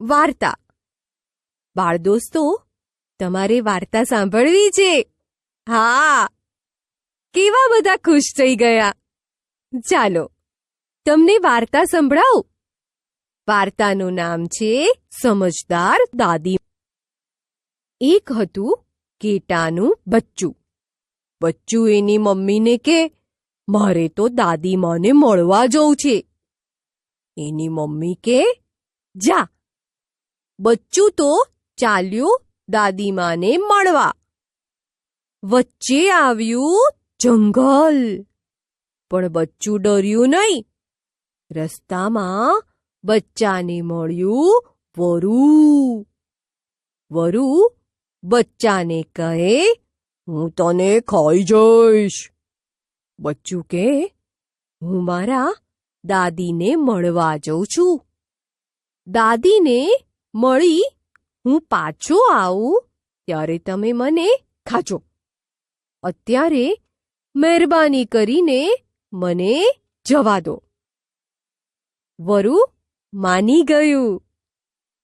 વાર્તા. બાળ દોસ્તો, તમારે વાર્તા સાંભળવી છે? હા. કેવા બધા ખુશ થઈ ગયા? ચાલો, તમને વાર્તા સંભળાવું? વાર્તાનું નામ છે સમજદાર દાદી. એક હતું કેટાનું બચ્ચું. બચ્ચું એની મમ્મીને કે, મારે તો દાદીમાને મળવા જવું છે. એની મમ્મી કે, જા બચ્ચું તો ચાલ્યું દાદીમાને મળવા. વચ્ચે આવ્યું જંગલ. પણ બચ્ચું ડર્યું નહીં. રસ્તામાં બચ્ચાને મળ્યું વરુ. વરુ બચ્ચાને કહે, હું તને ખાઈ જઈશ. બચ્ચું કે હું મારા દાદીને મળવા જઉં છું. દાદીને મળી હું પાછો આવું ત્યારે તમે મને ખાજો. અત્યારે મહેરબાની કરીને મને જવા દો. વરુ માની ગયું.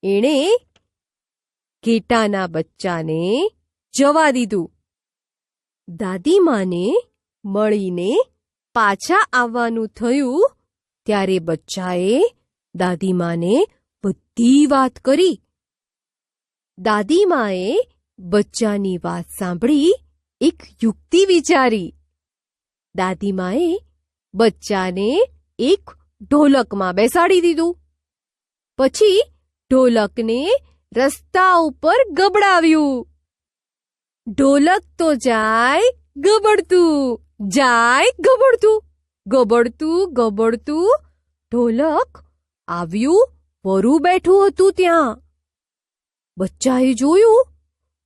એણે ઘેટાના બચ્ચાને જવા દીધું. દાદીમાને મળીને પાછા આવવાનું થયું ત્યારે બચ્ચાએ દાદીમાને બધી વાત કરી. દાદીમાએ બચ્ચાની વાત સાંભળી, એક યુક્તિ વિચારી. દાદીમાએ બચ્ચાને એક ઢોલકમાં બેસાડી દીધું. પછી ઢોલકને રસ્તા ઉપર ગબડાવ્યું. ઢોલક તો જાય ગબડતું જાય ગબડતું ગબડતું ગબડતું ઢોલક આવ્યું વરુ બેઠું હતું ત્યાં. બચ્ચાએ જોયું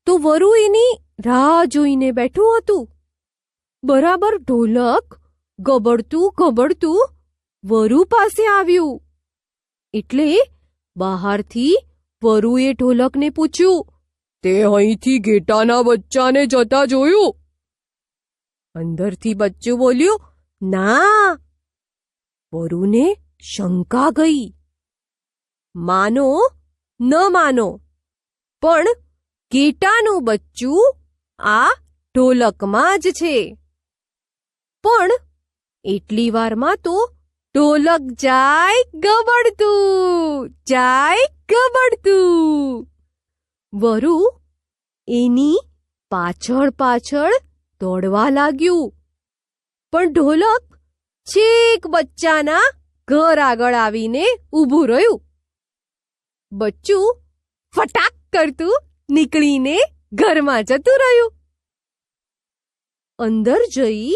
તો વરુ એની રાહ જોઈને બેઠું હતું. બરાબર ઢોલક ગબડતું ગબડતું વરુ પાસે આવ્યું. એટલે બહારથી વરુએ ઢોલકને પૂછ્યું, તે અહીંથી ઘેટાના બચ્ચાને જતા જોયું? અંદરથી બચ્ચું બોલ્યું, ના. વરુને શંકા ગઈ. માનો, ન માનો. પણ ઘેટાનું બચ્ચું આ ઢોલકમાં જ છે. પણ એટલી વારમાં તો ઢોલક જાય ગબડતું જાય ગબડતું. વરુ એની પાછળ પાછળ દોડવા લાગ્યું. પણ ઢોલક છેક બચ્ચાના ઘર આગળ આવીને ઊભું રહ્યું. બચ્ચું ફટાક કરતું નીકળીને ઘરમાં જતું રહ્યું. અંદર જઈ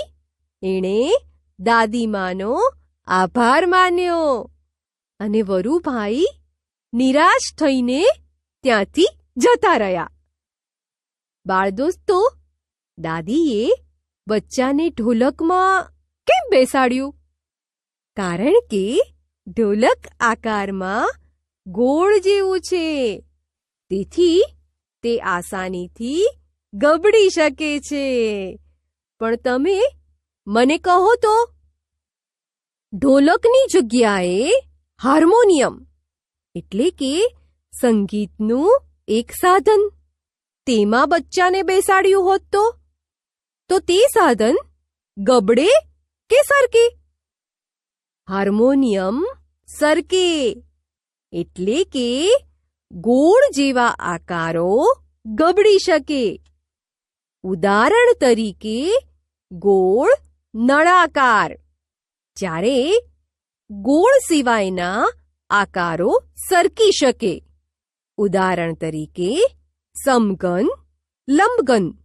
એણે દાદીમાનો આભાર માન્યો અને વરુભાઈ નિરાશ થઈને ત્યાંથી જતા રહ્યા. બાળદોસ્તો, દાદીએ બચ્ચાને ઢોલકમાં કેમ બેસાડ્યું? કારણ કે ઢોલક આકારમાં ગોળ જેવું છે. તેથી તે આસાનીથી ગબડી શકે છે. પણ તમે મને કહો તો? ઢોલકની જગ્યાએ હાર્મોનિયમ એટલે કે સંગીતનું એક સાધન. તેમાં બચ્ચાને બેસાડ્યું હોત તો? તો તે સાધન ગબડે કે સરકે? હાર્મોનિયમ સરકે. એટલે કે ગોળ જેવા આકારો ગબડી શકે. ઉદાહરણ તરીકે, ગોળ નળાકાર. જ્યારે ગોળ સિવાયના આકારો સરકી શકે. ઉદાહરણ તરીકે સમગન લંબગન